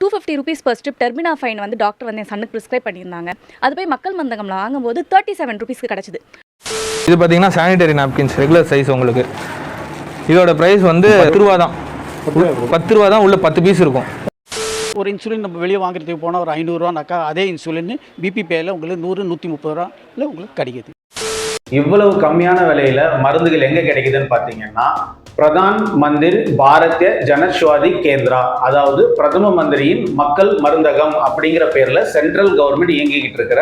Two fifty rupees per strip டெர்மினா fine வந்து doctor வந்து என் சனுக்கு ப்ரிஸ்கிரைப் பண்ணியிருந்தாங்க. அது போய் மக்கள் மந்தகம்ல வாங்கும்போது தேர்ட்டி செவன் ருபீஸ்க்கு கிடச்சிது. இது பார்த்தீங்கன்னா சானிடரி நாப்கின்ஸ் ரெகுலர் சைஸ் உங்களுக்கு. இதோட ப்ரைஸ் வந்து பத்து ரூபா தான் பத்து ரூபா தான் உள்ள பத்து பீஸ் இருக்கும். ஒரு இன்சுலின் நம்ம வெளியே வாங்குறதுக்கு போனால் ஒரு ஐநூறுரூவானாக்கா அதே இன்சுலின் பிபி பேயில் உங்களுக்கு நூறு நூற்றி முப்பது ரூபாயில் உங்களுக்கு கிடைக்குது. இவ்வளவு கம்மியான விலையில மருந்துகள் எங்க கிடைக்குதுன்னு பாத்தீங்கன்னா பிரதான் மந்திர் பாரதிய ஜனஸ்வாதி கேந்திரா. அதாவது பிரதம மந்திரியின் மக்கள் மருந்தகம் அப்படிங்கிற பேர்ல சென்ட்ரல் கவர்மெண்ட் இயங்கிக்கிட்டு இருக்கிற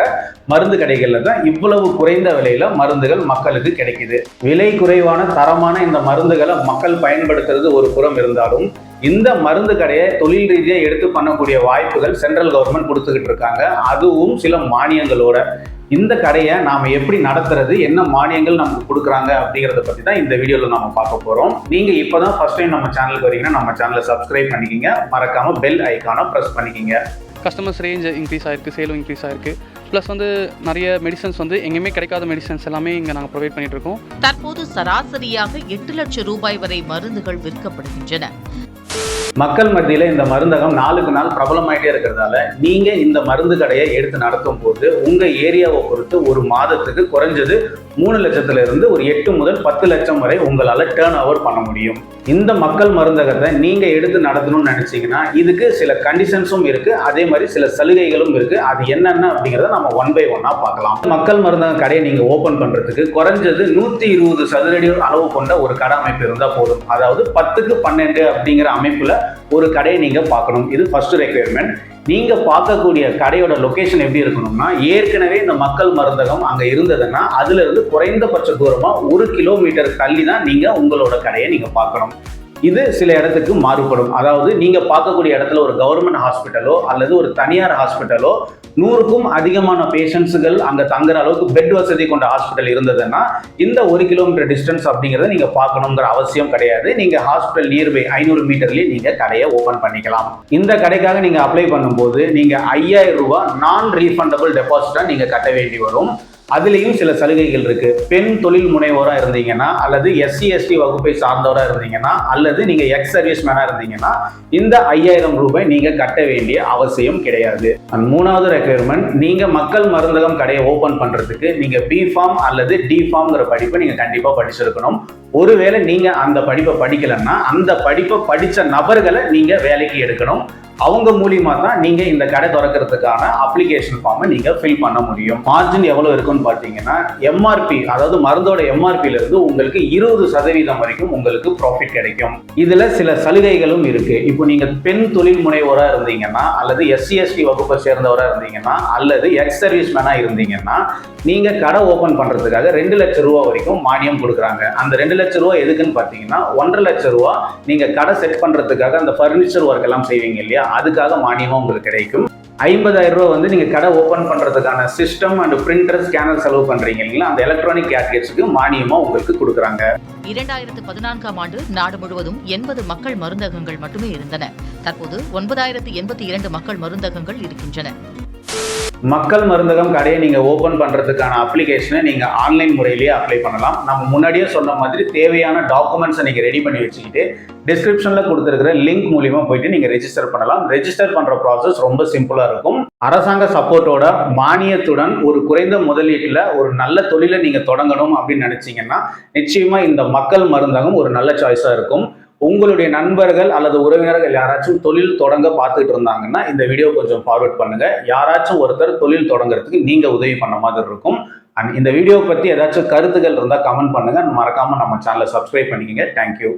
மருந்து கடைகள்ல தான் இவ்வளவு குறைந்த விலையில மருந்துகள் மக்களுக்கு கிடைக்குது. விலை குறைவான தரமான இந்த மருந்துகளை மக்கள் பயன்படுத்துறது ஒரு புறம் இருந்தாலும் இந்த மருந்து கடையை தொழில் ரீதியாக எடுத்து பண்ணக்கூடிய வாய்ப்புகள் சென்ட்ரல் கவர்மெண்ட் கொடுத்துக்கிட்டு இருக்காங்க. அதுவும் சில மானியங்களோட இந்த கடையை நாம எப்படி நடத்துறது என்ன மானியங்கள் நமக்கு கொடுக்குறாங்க அப்படிங்கிறத பத்தி தான் இந்த வீடியோல நம்ம பார்க்க போறோம். நீங்க இப்பதான் ஃபர்ஸ்ட் டைம் நம்ம சேனலுக்கு வரீங்கன்னா நம்ம சேனலை சப்ஸ்கிரைப் பண்ணிக்கிங்க. மறக்காம பெல் ஐக்கானை ப்ரெஸ் பண்ணிக்கிங்க. கஸ்டமர்ஸ் ரேஞ்ச் இன்க்ரீஸ் ஆயிருக்கு சேலும் இன்க்ரீஸ் ஆயிருக்கு. ப்ளஸ் வந்து நிறைய மெடிசன்ஸ் வந்து எங்கேயுமே கிடைக்காத மெடிசன்ஸ் எல்லாமே இங்கே நாங்கள் ப்ரொவைட் பண்ணிட்டு இருக்கோம். தற்போது சராசரியாக எட்டு லட்சம் ரூபாய் வரை மருந்துகள் விற்கப்படுகின்றன. மக்கள் மத்தியில் இந்த மருந்தகம் நாளுக்கு நாள் பிரபலமாயிட்டே இருக்கிறதால நீங்க இந்த மருந்து கடையை எடுத்து நடத்தும் போது உங்க ஏரியாவை பொறுத்து ஒரு மாதத்துக்கு குறைஞ்சது மூணு லட்சத்துல இருந்து ஒரு எட்டு முதல் பத்து லட்சம் வரை உங்களால டேர்ன் ஓவர் பண்ண முடியும். இந்த மக்கள் மருந்தகத்தை நீங்க எடுத்து நடத்தணும்னு நினைச்சீங்கன்னா இதுக்கு சில கண்டிஷன்ஸும் இருக்கு. அதே மாதிரி சில சலுகைகளும் இருக்கு. அது என்னென்ன அப்படிங்கிறத நம்ம ஒன் பை ஒன்னா பார்க்கலாம். மக்கள் மருந்தகம் கடையை நீங்க ஓபன் பண்றதுக்கு குறைஞ்சது நூத்தி இருபது சதுரடி அளவு கொண்ட ஒரு கடை அமைப்பு இருந்தா போதும். அதாவது பத்துக்கு பன்னெண்டு அப்படிங்கிற அமைப்புல ஒரு கடையை நீங்கள் பார்க்கணும். இது ஃபர்ஸ்ட் ரெக்குயர்மெண்ட் நீங்கள் பார்க்கக்கூடிய கடையோட லொகேஷன் எப்படி இருக்கணும்னா ஏற்கனவே இந்த மக்கள் மருந்தகம் அங்கே இருந்ததுன்னா அதுலேருந்து குறைந்தபட்ச தூரமாக ஒரு கிலோமீட்டர் தள்ளி தான் நீங்கள் உங்களோட கடையை நீங்கள் பார்க்கணும். இது சில இடத்துக்கு மாறுபடும். அதாவது நீங்கள் பார்க்கக்கூடிய இடத்துல ஒரு கவர்மெண்ட் ஹாஸ்பிட்டலோ அல்லது ஒரு தனியார் ஹாஸ்பிட்டலோ நூறுக்கும் அதிகமான பேஷண்ட்ஸுகள் அங்கே தங்குற அளவுக்கு பெட் வசதி கொண்ட ஹாஸ்பிட்டல் இருந்ததுன்னா இந்த ஒரு கிலோமீட்டர் டிஸ்டன்ஸ் அப்படிங்கிறத நீங்கள் பார்க்கணுங்கிற அவசியம் கிடையாது. நீங்கள் ஹாஸ்பிட்டல் நியர்பை ஐநூறு மீட்டர்லேயே நீங்கள் கடையை ஓப்பன் பண்ணிக்கலாம். இந்த கடைக்காக நீங்கள் அப்ளை பண்ணும்போது நீங்கள் ஐயாயிரம் ரூபாய் நான் ரீஃபண்டபிள் டெபாசிட்டாக நீங்கள் கட்ட வேண்டி வரும். அதுலேயும் சில சலுகைகள் இருக்கு. பெண் தொழில் முனைவோராக இருந்தீங்கன்னா அல்லது எஸ்சி எஸ்டி வகுப்பை சார்ந்தவராக இருந்தீங்கன்னா அல்லது நீங்க எக்ஸ் சர்வீஸ் மேனாக இருந்தீங்கன்னா இந்த ஐயாயிரம் ரூபாய் நீங்க கட்ட வேண்டிய அவசியம் கிடையாது. அண்ட் மூணாவது ரெக்குயர்மெண்ட் நீங்க மக்கள் மருந்தகம் கடையை ஓபன் பண்றதுக்கு நீங்க பி ஃபார்ம் அல்லது டி ஃபார்ம்ங்கிற படிப்பை நீங்க கண்டிப்பா படிச்சிருக்கணும். ஒருவேளை நீங்க அந்த படிப்பை படிக்கலைன்னா அந்த படிப்பை படித்த நபர்களை நீங்க வேலைக்கு எடுக்கணும். அவங்க மூலியமா தான் நீங்க இந்த கடை திறக்கிறதுக்கான அப்ளிகேஷன் ஃபார்மை நீங்க ஃபில் பண்ண முடியும். மார்ஜின் எவ்வளவு இருக்குன்னு பார்த்தீங்கன்னா எம்ஆர்பி அதாவது மருந்தோட எம்ஆர்பியில இருந்து உங்களுக்கு இருபது சதவீதம் வரைக்கும் உங்களுக்கு ப்ராஃபிட் கிடைக்கும். இதுல சில சலுகைகளும் இருக்கு. இப்போ நீங்க பெண் தொழில் முனைவோரா இருந்தீங்கன்னா அல்லது எஸ்சிஎஸ்டி வகுப்பை சேர்ந்தவரா இருந்தீங்கன்னா அல்லது எக்ஸ் சர்வீஸ் மேனா இருந்தீங்கன்னா நீங்க கடை ஓபன் பண்றதுக்காக ரெண்டு லட்சம் ரூபா வரைக்கும் மானியம் கொடுக்குறாங்க. அந்த ரெண்டு லட்சம் ரூபா எதுக்குன்னு பார்த்தீங்கன்னா ஒன்றரை லட்சம் ரூபா நீங்க கடை செட் பண்றதுக்காக அந்த ஃபர்னிச்சர் ஒர்க் எல்லாம் செய்வீங்க இல்லையா? அதுக்காக மானியமாக உங்களுக்கு கிடைக்கும். ஐம்பதாயிரம் ரூபா வந்து நீங்க கடை ஓப்பன் பண்றதுக்கான சிஸ்டம் அண்ட் பிரிண்டர் ஸ்கேனர் செலவு பண்ணுறீங்க இல்லைங்களா? அந்த எலக்ட்ரானிக் கேட்கெட்ஸுக்கு மானியமாக உங்களுக்கு கொடுக்குறாங்க. இரண்டாயிரத்து பதினான்காம் ஆண்டு நாடு முழுவதும் எண்பது மக்கள் மருந்தகங்கள் மட்டுமே இருந்தன. தற்போது ஒன்பதாயிரத்து எண்பத்தி இரண்டு மக்கள் மருந்தகங்கள் இருக்கின்றன. மக்கள் மருந்தகம் கடையை நீங்கள் ஓப்பன் பண்ணுறதுக்கான அப்ளிகேஷனை நீங்கள் ஆன்லைன் முறையிலேயே அப்ளை பண்ணலாம். நம்ம முன்னாடியே சொன்ன மாதிரி தேவையான டாக்குமெண்ட்ஸை நீங்கள் ரெடி பண்ணி வச்சுக்கிட்டு டிஸ்கிரிப்ஷனில் கொடுத்துருக்கிற லிங்க் மூலிமா போயிட்டு நீங்கள் ரெஜிஸ்டர் பண்ணலாம். ரெஜிஸ்டர் பண்ணுற ப்ராசஸ் ரொம்ப சிம்பிளாக இருக்கும். அரசாங்க சப்போர்ட்டோட மானியத்துடன் ஒரு குறைந்த முதலீட்டில் ஒரு நல்ல தொழிலை நீங்கள் தொடங்கணும் அப்படின்னு நினச்சிங்கன்னா நிச்சயமாக இந்த மக்கள் மருந்தகம் ஒரு நல்ல சாய்ஸாக இருக்கும். உங்களுடைய நண்பர்கள் அல்லது உறவினர்கள் யாராச்சும் தொழில் தொடங்க பார்த்துட்டு இருந்தாங்கன்னா இந்த வீடியோ கொஞ்சம் ஃபார்வர்ட் பண்ணுங்க. யாராச்சும் ஒருத்தர் தொழில் தொடங்குறதுக்கு நீங்க உதவி பண்ண மாதிரி இருக்கும். அண்ட் இந்த வீடியோ பத்தி ஏதாச்சும் கருத்துக்கள் இருந்தால் கமெண்ட் பண்ணுங்க. மறக்காம நம்ம சேனலை சப்ஸ்கிரைப் பண்ணிக்கங்க. தேங்க்யூ